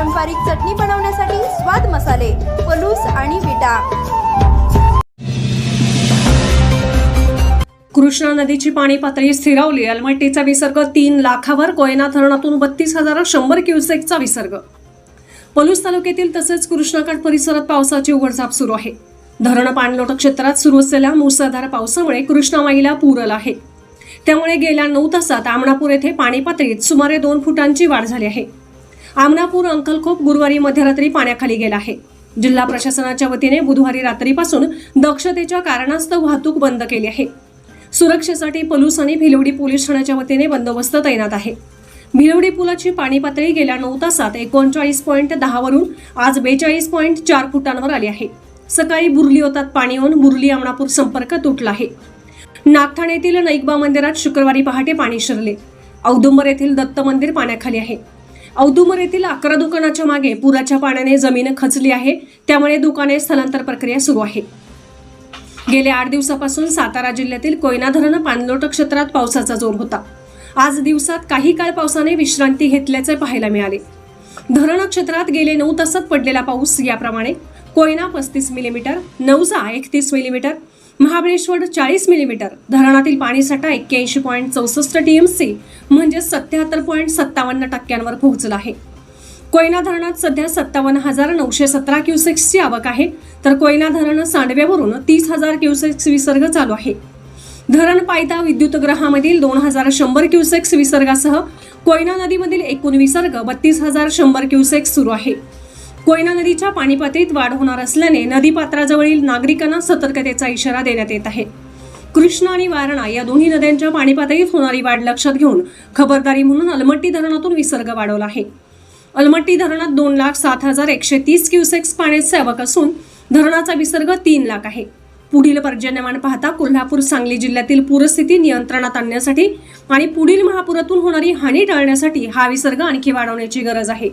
पारंपरिक चटणी बनवण्यासाठी स्वाद मसाले पलूस आणि विटा. कृष्णा नदीची पाणी पातळी स्थिरावली. अलमट्टीचा विसर्ग तीन लाखावर कोयना धरणातून बत्तीस हजार शंभर क्युसेकचा विसर्ग. पलूस तालुक्यातील तसेच कृष्णाकाठ परिसरात पावसाची उघडझाप सुरू आहे. धरण पाणलोट क्षेत्रात सुरू असलेल्या मुसळधार पावसामुळे कृष्णामाईला पूर आला आहे. त्यामुळे गेल्या नऊ तासात आमणापूर येथे पाणी पातळीत सुमारे दोन फुटांची वाढ झाली आहे. आमनापूर अंकलखोप गुरुवारी मध्यरात्री पाण्याखाली गेला आहे. जिल्हा प्रशासनाच्या वतीने बुधवारी रात्रीपासून दक्षतेच्या कारणास्तव वाहतूक बंद केली आहे. सुरक्षेसाठी पलूस आणि भिलवडी पोलीस ठाण्याच्या वतीने बंदोबस्त तैनात आहे. भिलवडी पुलाची पाणी पातळी गेल्या नऊ तासात एकोणचाळीस पॉईंट दहावरून आज बेचाळीस पॉईंट चार फुटांवर आली आहे. सकाळी बुरली होतात पाणी येऊन बुरली आमणापूर संपर्क तुटला आहे. नागठाणे येथील नैकबा मंदिरात शुक्रवारी पहाटे पाणी शिरले. औदुंबर येथील दत्त मंदिर पाण्याखाली आहे. औदुमर येथील अकरा दुकानाच्या मागे पुराच्या पाण्याने जमीन खचली आहे. त्यामुळे दुकाने स्थलांतर प्रक्रिया सुरू आहे. गेल्या आठ दिवसापासून सातारा जिल्ह्यातील कोयना धरण पाणलोट क्षेत्रात पावसाचा जोर होता. आज दिवसात काही काळ पावसाने विश्रांती घेतल्याचे पाहायला मिळाले. धरण क्षेत्रात गेले नऊ तासात पडलेला पाऊस याप्रमाणे कोयना पस्तीस मिलीमीटर नवसा एकतीस मिलीमीटर महाबळेश्वर चाळीस मिलीमीटर धरणातील पाणीसाठा एक्क्याऐंशी पॉईंट चौसष्ट टीएमसी म्हणजे सत्याहत्तर पॉईंट सत्तावन्न टक्क्यांवर पोहोचला आहे. कोयना धरणात सध्या सत्तावन्न हजार नऊशे सतरा क्युसेक्सची आवक आहे तर कोयना धरण सांडव्यावरून तीस हजार क्युसेक्स विसर्ग चालू आहे. धरण पायथा विद्युतग्रहामधील दोन हजार शंभर क्युसेक्स विसर्गासह कोयना नदीमधील एकूण विसर्ग बत्तीस हजार शंभर क्युसेक्स सुरू आहे. कोयना नदीच्या पाणी पातळीत वाढ होणार असल्याने नदीपात्राजवळील नागरिकांना सतर्कतेचा इशारा देण्यात येत आहे. कृष्णा आणि वारणा या दोन्ही नद्यांच्या पाणी पातळीत होणारी वाढ लक्षात घेऊन खबरदारी म्हणून अलमट्टी धरणातून विसर्ग वाढवला आहे. अलमट्टी धरणात दोन लाख सात हजार एकशे तीस क्युसेक्स पाण्याचे आवक असून धरणाचा विसर्ग तीन लाख आहे. पुढील पर्जन्यमान पाहता कोल्हापूर सांगली जिल्ह्यातील पूरस्थिती नियंत्रणात आणण्यासाठी आणि पुढील महापुरातून होणारी हानी टाळण्यासाठी हा विसर्ग आणखी वाढवण्याची गरज आहे.